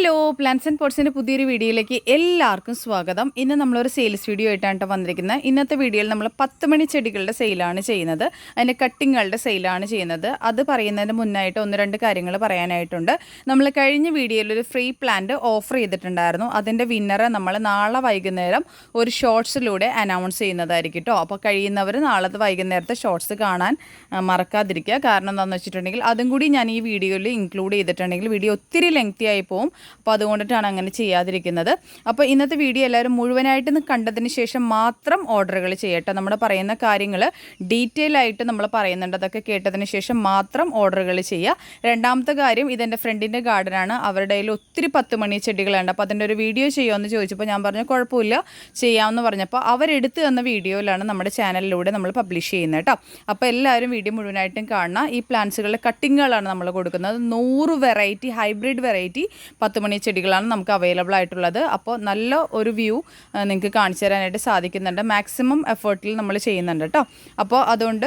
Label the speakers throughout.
Speaker 1: hello plans and പോർട്സിൻ്റെ പുതിയൊരു വീഡിയോയിലേക്ക് എല്ലാവർക്കും സ്വാഗതം ഇന്ന് നമ്മളൊരു സെയിൽസ് വീഡിയോ ആയിട്ടാണ് വന്നിരിക്കുന്നത് ഇന്നത്തെ വീഡിയോയിൽ നമ്മൾ പത്ത് മണി ചെടികളുടെ സെയിലാണ് ചെയ്യുന്നത് അതിൻ്റെ കട്ടിങ്ങുകളുടെ സെയിലാണ് ചെയ്യുന്നത് അത് പറയുന്നതിന് മുന്നായിട്ട് ഒന്ന് രണ്ട് കാര്യങ്ങൾ പറയാനായിട്ടുണ്ട് നമ്മൾ കഴിഞ്ഞ വീഡിയോയിൽ ഒരു ഫ്രീ പ്ലാന്റ് ഓഫർ ചെയ്തിട്ടുണ്ടായിരുന്നു അതിൻ്റെ വിന്നറെ നമ്മൾ നാളെ വൈകുന്നേരം ഒരു ഷോർട്സിലൂടെ അനൗൺസ് ചെയ്യുന്നതായിരിക്കും കേട്ടോ അപ്പോൾ കഴിയുന്നവർ നാളെ വൈകുന്നേരത്തെ ഷോർട്സ് കാണാൻ മറക്കാതിരിക്കുക കാരണം എന്താണെന്ന് വെച്ചിട്ടുണ്ടെങ്കിൽ അതും കൂടി ഞാൻ ഈ വീഡിയോയിൽ ഇൻക്ലൂഡ് ചെയ്തിട്ടുണ്ടെങ്കിൽ വീഡിയോ ഒത്തിരി ലെങ്തി ആയി പോകും അപ്പോൾ അതുകൊണ്ടിട്ടാണ് അങ്ങനെ ചെയ്യാതിരിക്കുന്നത് അപ്പോൾ ഇന്നത്തെ വീഡിയോ എല്ലാവരും മുഴുവനായിട്ട് കണ്ടതിന് ശേഷം മാത്രം ഓർഡറുകൾ ചെയ്യട്ടെ നമ്മൾ പറയുന്ന കാര്യങ്ങൾ ഡീറ്റെയിൽ ആയിട്ട് നമ്മൾ പറയുന്നുണ്ട് അതൊക്കെ കേട്ടതിന് ശേഷം മാത്രം ഓർഡറുകൾ ചെയ്യുക രണ്ടാമത്തെ കാര്യം ഇതെൻ്റെ ഫ്രണ്ടിൻ്റെ ഗാർഡനാണ് അവരുടെ കയ്യിൽ ഒത്തിരി പത്ത് മണി ചെടികളുണ്ട് അപ്പോൾ അതിൻ്റെ ഒരു വീഡിയോ എന്ന് ചോദിച്ചപ്പോൾ ഞാൻ പറഞ്ഞു കുഴപ്പമില്ല ചെയ്യാമെന്ന് പറഞ്ഞപ്പോൾ അവരെടുത്ത് തന്ന വീഡിയോയിലാണ് നമ്മുടെ ചാനലിലൂടെ നമ്മൾ പബ്ലിഷ് ചെയ്യുന്നത് കേട്ടോ അപ്പോൾ എല്ലാവരും വീഡിയോ മുഴുവനായിട്ടും കാണണം ഈ പ്ലാന്റ്സുകളുടെ കട്ടിങ്ങുകളാണ് നമ്മൾ കൊടുക്കുന്നത് നൂറ് വെറൈറ്റി ഹൈബ്രിഡ് വെറൈറ്റി പത്ത് പത്തുമണി ചെടികളാണ് നമുക്ക് അവൈലബിൾ ആയിട്ടുള്ളത് അപ്പോൾ നല്ല ഒരു വ്യൂ നിങ്ങൾക്ക് കാണിച്ചു തരാനായിട്ട് സാധിക്കുന്നുണ്ട് മാക്സിമം എഫേർട്ടിൽ നമ്മൾ ചെയ്യുന്നുണ്ട് കേട്ടോ അപ്പോൾ അതുകൊണ്ട്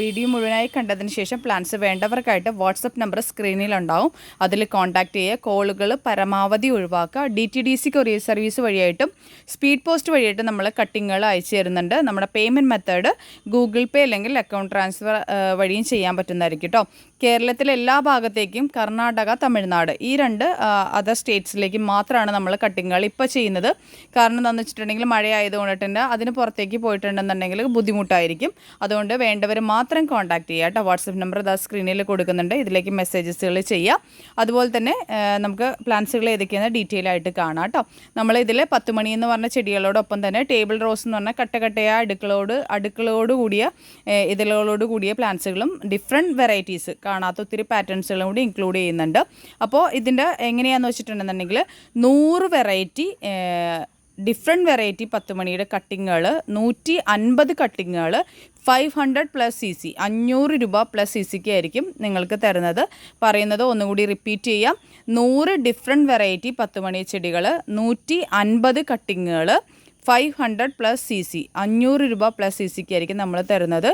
Speaker 1: വീഡിയോ മുഴുവനായി കണ്ടതിന് ശേഷം പ്ലാൻസ് വേണ്ടവർക്കായിട്ട് വാട്സപ്പ് നമ്പർ സ്ക്രീനിലുണ്ടാവും അതിൽ കോൺടാക്റ്റ് ചെയ്യുക കോളുകൾ പരമാവധി ഒഴിവാക്കുക D T D C courier service വഴിയായിട്ടും സ്പീഡ് പോസ്റ്റ് വഴിയായിട്ടും നമ്മൾ കട്ടിങ്ങുകൾ അയച്ചു തരുന്നുണ്ട് നമ്മുടെ പേയ്മെൻറ്റ് മെത്തേഡ് ഗൂഗിൾ പേ അല്ലെങ്കിൽ അക്കൗണ്ട് ട്രാൻസ്ഫർ വഴിയും ചെയ്യാൻ പറ്റുന്നതായിരിക്കും കേട്ടോ കേരളത്തിലെ എല്ലാ ഭാഗത്തേക്കും കർണാടക തമിഴ്നാട് ഈ രണ്ട് അതർ സ്റ്റേറ്റ്സിലേക്ക് മാത്രമാണ് നമ്മൾ കട്ടിങ്ങുകൾ ഇപ്പോൾ ചെയ്യുന്നത് കാരണം എന്താണെന്ന് വെച്ചിട്ടുണ്ടെങ്കിൽ മഴയായതുകൊണ്ട് തന്നെ അതിന് പുറത്തേക്ക് പോയിട്ടുണ്ടെന്നുണ്ടെങ്കിൽ ബുദ്ധിമുട്ടായിരിക്കും അതുകൊണ്ട് വേണ്ടവർ മാത്രം കോൺടാക്ട് ചെയ്യുക കേട്ടോ വാട്സപ്പ് നമ്പർ അതാ സ്ക്രീനിൽ കൊടുക്കുന്നുണ്ട് ഇതിലേക്ക് മെസ്സേജസുകൾ ചെയ്യാം അതുപോലെ തന്നെ നമുക്ക് പ്ലാന്റ്സുകൾ ഏതൊക്കെയാണ് ഡീറ്റെയിൽ ആയിട്ട് കാണാം കേട്ടോ നമ്മൾ ഇതിൽ പത്ത് മണി എന്ന് പറഞ്ഞ ചെടികളോടൊപ്പം തന്നെ ടേബിൾ റോസ് എന്ന് പറഞ്ഞാൽ കട്ടകട്ടയായ അടുക്കളോട് അടുക്കളോട് കൂടിയ ഇതളുകളോട് കൂടിയ പ്ലാന്റ്സുകളും ഡിഫറെൻറ്റ് വെറൈറ്റീസ് കാണാത്ത ഒത്തിരി പാറ്റേൺസുകളും കൂടി ഇൻക്ലൂഡ് ചെയ്യുന്നുണ്ട് അപ്പോൾ ഇതിൻ്റെ എങ്ങനെയാണ് എന്ന് വെച്ചിട്ടുണ്ടെന്നുണ്ടെങ്കിൽ നൂറ് വെറൈറ്റി ഡിഫറെൻറ്റ് വെറൈറ്റി പത്ത് മണിയുടെ കട്ടിങ്ങുകൾ നൂറ്റി അൻപത് കട്ടിങ്ങുകൾ five hundred plus C C അഞ്ഞൂറ് രൂപ പ്ലസ് സി സിക്ക് ആയിരിക്കും നിങ്ങൾക്ക് തരുന്നത് പറയുന്നത് ഒന്നുകൂടി റിപ്പീറ്റ് ചെയ്യാം നൂറ് ഡിഫറെൻറ്റ് വെറൈറ്റി പത്ത് മണി ചെടികൾ നൂറ്റി അൻപത് കട്ടിങ്ങുകൾ five hundred plus C C അഞ്ഞൂറ് രൂപ പ്ലസ് സി സിക്ക് ആയിരിക്കും നമ്മൾ തരുന്നത്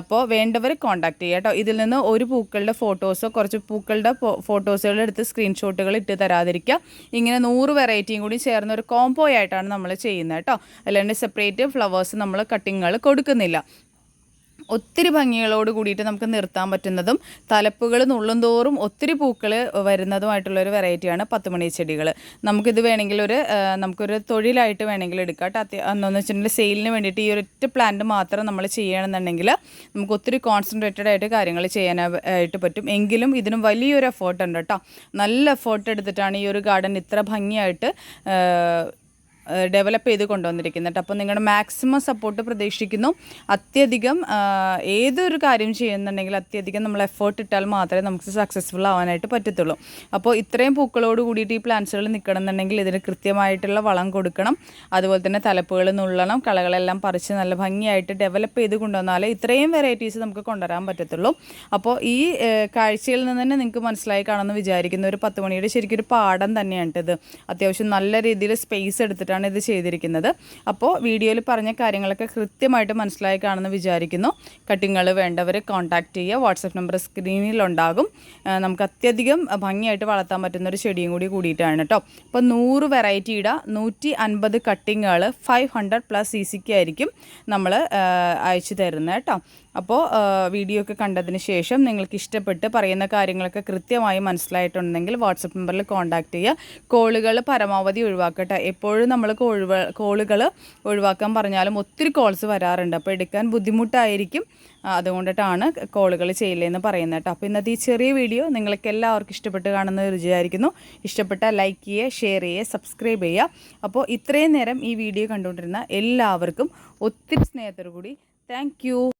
Speaker 1: അപ്പോൾ വേണ്ടവർ കോൺടാക്ട് ചെയ്യുക കേട്ടോ ഇതിൽ നിന്ന് ഒരു പൂക്കളുടെ ഫോട്ടോസോ കുറച്ച് പൂക്കളുടെ ഫോട്ടോസുകൾ എടുത്ത് സ്ക്രീൻഷോട്ടുകൾ ഇട്ട് തരാതിരിക്കുക ഇങ്ങനെ നൂറ് വെറൈറ്റിയും കൂടി ചേർന്ന ഒരു കോംബോ ആയിട്ടാണ് നമ്മൾ ചെയ്യുന്നത് കേട്ടോ അല്ലാണ്ട് സെപ്പറേറ്റ് ഫ്ലവേഴ്സ് നമ്മൾ കട്ടിങ്ങുകൾ കൊടുക്കുന്നില്ല ഒത്തിരി ഭംഗികളോട് കൂടിയിട്ട് നമുക്ക് നിർത്താൻ പറ്റുന്നതും തലപ്പുകൾ തോറും ഒത്തിരി പൂക്കൾ വരുന്നതുമായിട്ടുള്ളൊരു വെറൈറ്റിയാണ് പത്തുമണി ചെടികൾ നമുക്കിത് വേണമെങ്കിൽ ഒരു നമുക്കൊരു തൊഴിലായിട്ട് വേണമെങ്കിൽ എടുക്കാം കേട്ടോ എന്താണെന്ന് വെച്ചിട്ടുണ്ടെങ്കിൽ സെയിലിന് വേണ്ടിയിട്ട് ഈ ഒരൊറ്റ പ്ലാന്റ് മാത്രം നമ്മൾ ചെയ്യണമെന്നുണ്ടെങ്കിൽ നമുക്ക് ഒത്തിരി കോൺസെൻട്രേറ്റഡ് ആയിട്ട് കാര്യങ്ങൾ ചെയ്യാനായിട്ട് പറ്റും എങ്കിലും ഇതിനും വലിയൊരു എഫേർട്ട് ഉണ്ട് കേട്ടോ നല്ല എഫേർട്ട് എടുത്തിട്ടാണ് ഈ ഒരു ഗാർഡൻ ഇത്ര ഭംഗിയായിട്ട് ഡെവലപ്പ് ചെയ്ത് കൊണ്ടുവന്നിരിക്കുന്നത് അപ്പോൾ നിങ്ങളുടെ മാക്സിമം സപ്പോർട്ട് പ്രതീക്ഷിക്കുന്നു അത്യധികം ഏതൊരു കാര്യം ചെയ്യുന്നുണ്ടെങ്കിൽ അത്യധികം നമ്മൾ എഫേർട്ട് ഇട്ടാൽ മാത്രമേ നമുക്ക് സക്സസ്ഫുൾ ആവാനായിട്ട് പറ്റത്തുള്ളൂ അപ്പോൾ ഇത്രയും പൂക്കളോട് കൂടിയിട്ട് ഈ പ്ലാന്റ്സുകൾ നിൽക്കണം എന്നുണ്ടെങ്കിൽ ഇതിന് കൃത്യമായിട്ടുള്ള വളം കൊടുക്കണം അതുപോലെ തന്നെ തലപ്പുകൾ നുള്ളണം കളകളെല്ലാം പറിച്ച് നല്ല ഭംഗിയായിട്ട് ഡെവലപ്പ് ചെയ്ത് കൊണ്ടുവന്നാലേ ഇത്രയും വെറൈറ്റീസ് നമുക്ക് കൊണ്ടുവരാൻ പറ്റത്തുള്ളൂ അപ്പോൾ ഈ കാഴ്ചയിൽ നിന്ന് തന്നെ നിങ്ങൾക്ക് മനസ്സിലായി കാണുമെന്ന് വിചാരിക്കുന്ന ഒരു പത്ത് മണിയുടെ ശരിക്കും ഒരു പാഠം തന്നെയാണ് ഇത് അത്യാവശ്യം നല്ല രീതിയിൽ സ്പേസ് എടുത്തിട്ട് വെച്ചിട്ടാണ് ഇത് ചെയ്തിരിക്കുന്നത് അപ്പോൾ വീഡിയോയിൽ പറഞ്ഞ കാര്യങ്ങളൊക്കെ കൃത്യമായിട്ട് മനസ്സിലായി കാണുമെന്ന് വിചാരിക്കുന്നു കട്ടിങ്ങൾ വേണ്ടവർ കോൺടാക്റ്റ് ചെയ്യുക വാട്സപ്പ് നമ്പർ സ്ക്രീനിലുണ്ടാകും നമുക്ക് അത്യധികം ഭംഗിയായിട്ട് വളർത്താൻ പറ്റുന്ന ഒരു ചെടിയും കൂടി കൂടിയിട്ടാണ് കേട്ടോ അപ്പോൾ നൂറ് വെറൈറ്റിയുടെ നൂറ്റി അൻപത് കട്ടിങ്ങുകൾ ഫൈവ് ഹൺഡ്രഡ് പ്ലസ് സി സിക്ക് ആയിരിക്കും നമ്മൾ അയച്ചു തരുന്നത് കേട്ടോ അപ്പോൾ വീഡിയോ ഒക്കെ കണ്ടതിന് ശേഷം നിങ്ങൾക്ക് ഇഷ്ടപ്പെട്ട് പറയുന്ന കാര്യങ്ങളൊക്കെ കൃത്യമായി മനസ്സിലായിട്ടുണ്ടെങ്കിൽ വാട്സപ്പ് നമ്പറിൽ കോൺടാക്റ്റ് ചെയ്യുക കോളുകൾ പരമാവധി ഒഴിവാക്കട്ടെ എപ്പോഴും നമ്മൾ കോഴുവ കോളുകൾ ഒഴിവാക്കാൻ പറഞ്ഞാലും ഒത്തിരി കോൾസ് വരാറുണ്ട് അപ്പോൾ എടുക്കാൻ ബുദ്ധിമുട്ടായിരിക്കും അതുകൊണ്ടിട്ടാണ് കോളുകൾ ചെയ്യില്ലെന്ന് പറയുന്നത് കേട്ടോ അപ്പോൾ ഇന്നത്തെ ഈ ചെറിയ വീഡിയോ നിങ്ങൾക്ക് എല്ലാവർക്കും ഇഷ്ടപ്പെട്ട് കാണുന്നത് വിചാരിക്കുന്നു ഇഷ്ടപ്പെട്ട ലൈക്ക് ചെയ്യുക ഷെയർ ചെയ്യുക സബ്സ്ക്രൈബ് ചെയ്യുക അപ്പോൾ ഇത്രയും നേരം ഈ വീഡിയോ കണ്ടുകൊണ്ടിരുന്ന എല്ലാവർക്കും ഒത്തിരി സ്നേഹത്തോടു കൂടി താങ്ക്